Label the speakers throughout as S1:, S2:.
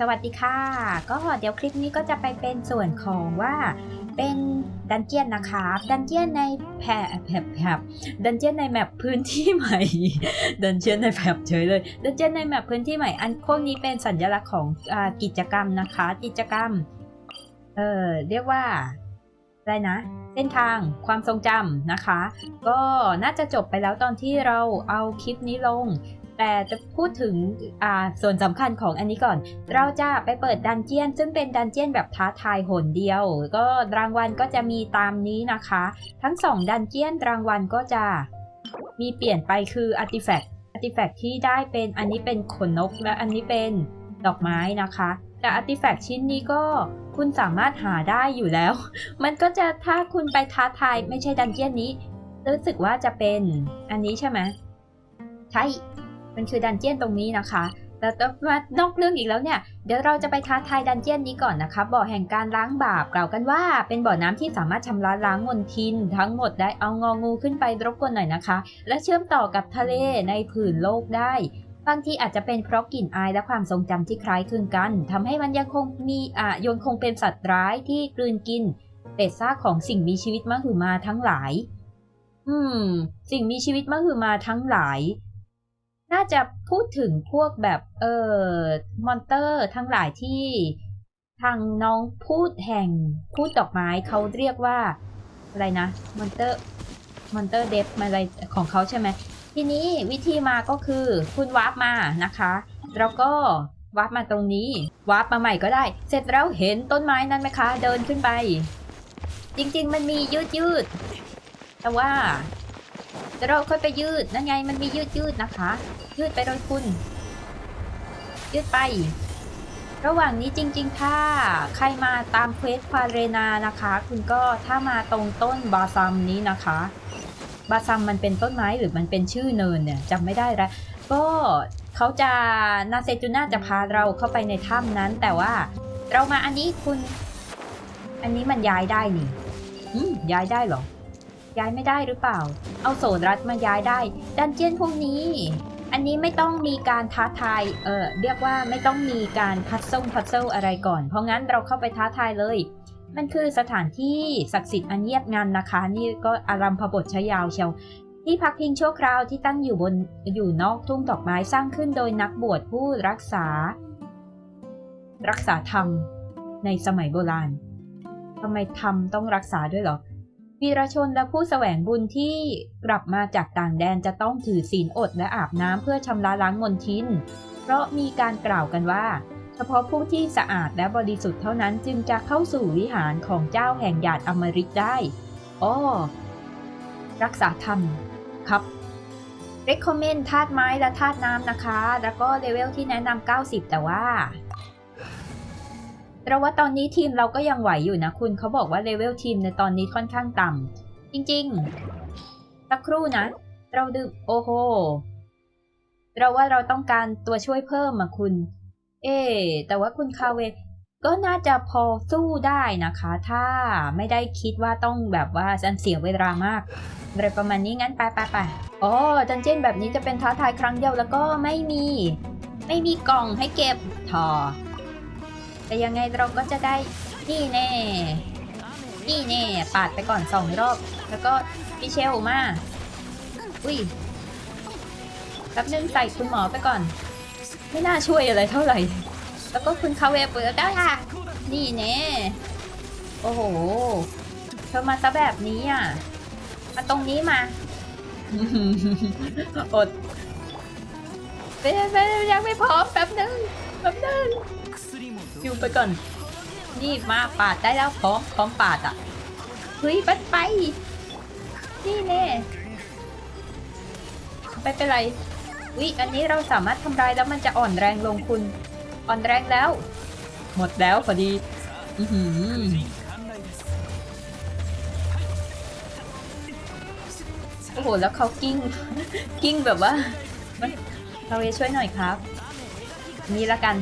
S1: สวัสดีค่ะ ก็เดี๋ยวคลิปนี้ก็จะไปเป็นส่วนของว่าเป็นดันเจียนนะคะ ดันเจียนในแผบแผบแผบดันเจียนในแมปพื้นที่ใหม่ ดันเจียนในแผบเฉยเลย ดันเจียนในแมปพื้นที่ใหม่ อันพวกนี้เป็นสัญลักษณ์ของอกิจกรรมนะคะ กิจกรรม เออเรียกว่า อะไรนะ เส้นทางความทรงจำนะคะ ก็น่าจะจบไปแล้วตอนที่เราเอาคลิปนี้ลง แต่จะพูดถึงอ่าส่วนสำคัญของอันนี้ก่อน เราจะไปเปิดดันเจียน ซึ่งเป็นดันเจียนแบบท้าทายหนเดียว ก็รางวัลก็จะมีตามนี้นะคะ ทั้งสองดันเจียนรางวัลก็จะมีเปลี่ยนไปคืออาร์ติแฟกต์อาร์ติแฟกต์ที่ได้เป็นอันนี้เป็นขนนก และอันนี้เป็นดอกไม้นะคะ แต่อาร์ติแฟกต์ชิ้นนี้ก็คุณสามารถหาได้อยู่แล้ว มันก็จะถ้าคุณไปท้าทายไม่ใช่ดันเจียนนี้ รู้สึกว่าจะเป็นอันนี้ใช่ไหมใช่ มันคือดันเจียนตรงนี้นะคะแต่แต่มานอกเรื่องอีกแล้วเนี่ย เดี๋ยวเราจะไปท้าทายดันเจียนนี้ก่อนนะคะ บ่อแห่งการล้างบาปกล่าวกันว่า เป็นบ่อน้ำที่สามารถชำระล้างมลทิน ทั้งหมดได้เอางองูขึ้นไปรบกวนหน่อยนะคะ และเชื่อมต่อกับทะเลในผืนโลกได้บางทีอาจจะเป็นเพราะกลิ่นอายและความทรงจำที่คล้ายคลึงกันทำให้มันยังคงมีอะยังคงเป็นสัตว์ร้ายที่กลืนกินเศษซากของสิ่งมีชีวิตมหึมาทั้งหลาย อืม สิ่งมีชีวิตมหึมาทั้งหลาย น่าจะพูดถึงพวกแบบเออมอนเตอร์ทั้งหลายที่ทางน้องพูดแห่งพูดดอกไม้เขาเรียกว่าอะไรนะมอนเตอร์มอนเตอร์เดฟอะไรของเขาใช่ไหมทีนี้วิธีมาก็คือคุณวาร์ปมานะคะ แล้วก็วาร์ปมาตรงนี้วาร์ปมาใหม่ก็ได้ เสร็จแล้วเห็นต้นไม้นั้นไหมคะ เดินขึ้นไป จริงๆ มันมียืดยืดแต่ว่า เดี๋ยวเราค่อยไปยืดนั่นไงมันมียืดยืดนะคะ ยืดไปโดยคุณ ยืดไป ระหว่างนี้จริง ๆ ถ้าใครมาตามเควสควาเรนานะคะ คุณก็ถ้ามาตรงต้นบาซัมนี้นะคะ บาซัมมันเป็นต้นไม้หรือมันเป็นชื่อเนินเนี่ยจำไม่ได้แล้วก็เขาจะนาเซจูน่าจะพาเราเข้าไปในถ้ำนั้น แต่ว่าเรามาอันนี้คุณ อันนี้มันย้ายได้นี่ย้ายได้หรอ ย้ายไม่ได้หรือเปล่า เอาโซนรัดมาย้ายได้ ดันเจียนพวกนี้ อันนี้ไม่ต้องมีการท้าทาย เออเรียกว่าไม่ต้องมีการพัซเซิลพัซเซลอะไรก่อน เพราะงั้นเราเข้าไปท้าทายเลย มันคือสถานที่ศักดิ์สิทธิ์อันเงียบงันนะคะ นี่ก็อารัมพบทชยาวเชียวที่พักพิงชั่วคราวที่ตั้งอยู่บนอยู่นอกทุ่งดอกไม้สร้างขึ้นโดยนักบวชผู้รักษา รักษาธรรมในสมัยโบราณทำไมธรรมต้องรักษาด้วยหรอ วีรชนและผู้แสวงบุญที่กลับมาจากต่างแดนจะต้องถือศีลอดและอาบน้ำเพื่อชำระล้างมลทิน เพราะมีการกล่าวกันว่า เฉพาะผู้ที่สะอาดและบริสุทธิ์เท่านั้นจึงจะเข้าสู่วิหารของเจ้าแห่งหยาดอมฤตได้อ้อรักษาธรรมครับ recommend ธาตุไม้และธาตุน้ำนะคะ แล้วก็เลเวลที่แนะนำ90 แต่ว่า เราว่าตอนนี้ทีมเราก็ยังไหวอยู่นะคุณเขาบอกว่าเลเวลทีมในตอนนี้ค่อนข้างต่ำจริงๆสักครู่นะ เราดึงโอ้โหเราว่าเราต้องการตัวช่วยเพิ่มอะคุณ เอ๊แต่ว่าคุณคาเวก็น่าจะพอสู้ได้นะคะ ถ้าไม่ได้คิดว่าต้องแบบว่าฉันเสียเวลามากอะไรประมาณนี้งั้นไปไปไปอ๋อดันเจียนแบบนี้จะเป็นท้าทายครั้งเดียวแล้วก็ไม่มี ไม่มีกล่องให้เก็บทอ แต่ยังไงเราก็จะได้นี่แน่นี่แน่ปาดไปก่อนสองรอบ แล้วก็พี่เชลมาอุ้ยแป๊บนึงใส่คุณหมอไปก่อน ไม่น่าช่วยอะไรเท่าไหร่ แล้วก็คุณคาเวเปิดได้ค่ะนี่แน่โอ้โหเธอมาซะแบบนี้อะมาตรงนี้มาอดไปไปยังไม่พร้อมแป๊บนึงแป๊บนึง อยู่ไปก่อน นี่มาปาดได้แล้วพร้อมพร้อมปาดอะเฮ้ยไปไป นี่แน่ไม่เป็นไรวิอันนี้เราสามารถทำลายแล้วมันจะอ่อนแรงลงคุณ อ่อนแรงแล้ว หมดแล้วพอดีอือหือโอ้โห แล้วเขากิ้ง กิ้งแบบว่าเราเอช่วยหน่อยครับ นี่ละกัน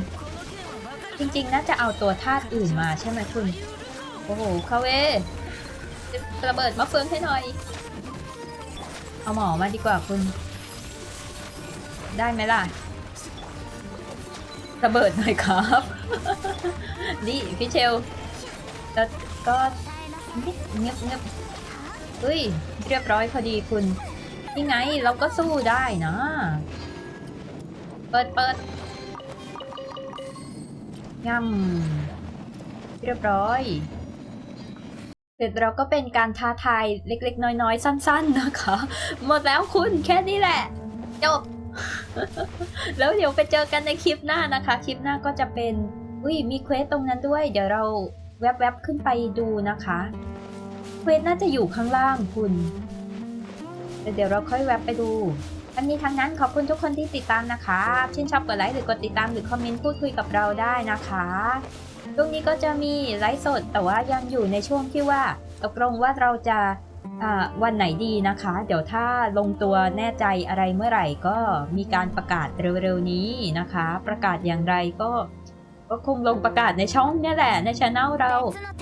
S1: จริงๆ น่าจะเอาตัวธาตุอื่นมาใช่ไหมคุณ โอ้โหคาเวระเบิดมาเฟืองให้หน่อย เอาหมอมาดีกว่าคุณ ได้ไหมล่ะ ระเบิดหน่อยครับ นี่พี่เชล แล้วก็เงียบเงียบเฮ้ย เรียบร้อยพอดีคุณ นี่ไงเราก็สู้ได้นะ เปิดเปิด ย่ำเรียบร้อย เสร็จเราก็เป็นการท้าทายเล็กๆ น้อยๆ สั้น ๆ นะคะ หมดแล้วคุณแค่นี้แหละ จบ แล้วเดี๋ยวไปเจอกันในคลิปหน้านะคะ คลิปหน้าก็จะเป็น อุ้ยมีเควสตรงนั้นด้วย เดี๋ยวเราแวบๆขึ้นไปดูนะคะ เควสน่าจะอยู่ข้างล่างคุณ เดี๋ยวเราค่อยแวบไปดู ทั้งนี้ทั้งนั้นขอบคุณทุกคนที่ติดตามนะคะชื่นชอบกดไลค์หรือกดติดตามหรือคอมเมนต์พูดคุยกับเราได้นะคะช่วงนี้ก็จะมีไลฟ์สดแต่ว่ายังอยู่ในช่วงที่ว่าตกลงว่าเราจะอ่าวันไหนดีนะคะ เดี๋ยวถ้าลงตัวแน่ใจอะไรเมื่อไหร่ก็มีการประกาศเร็วๆนี้นะคะ ประกาศอย่างไรก็ก็คงลงประกาศในช่องเนี่ยแหละในช anel เรา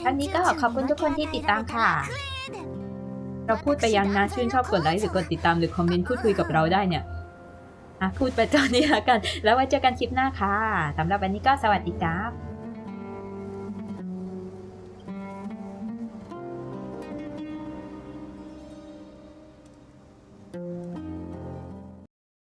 S1: ทั้งนี้ก็ขอบคุณทุกคนที่ติดตามค่ะ เราพูดไปยังนะชื่นชอบกดไลค์หรือกดติดตามหรือคอมเมนต์พูดคุยกับเราได้เนี่ยอะพูดไปตอนนี้แล้วกัน แล้วไว้เจอกันคลิปหน้าค่ะสำหรับวันนี้ก็สวัสดีครับ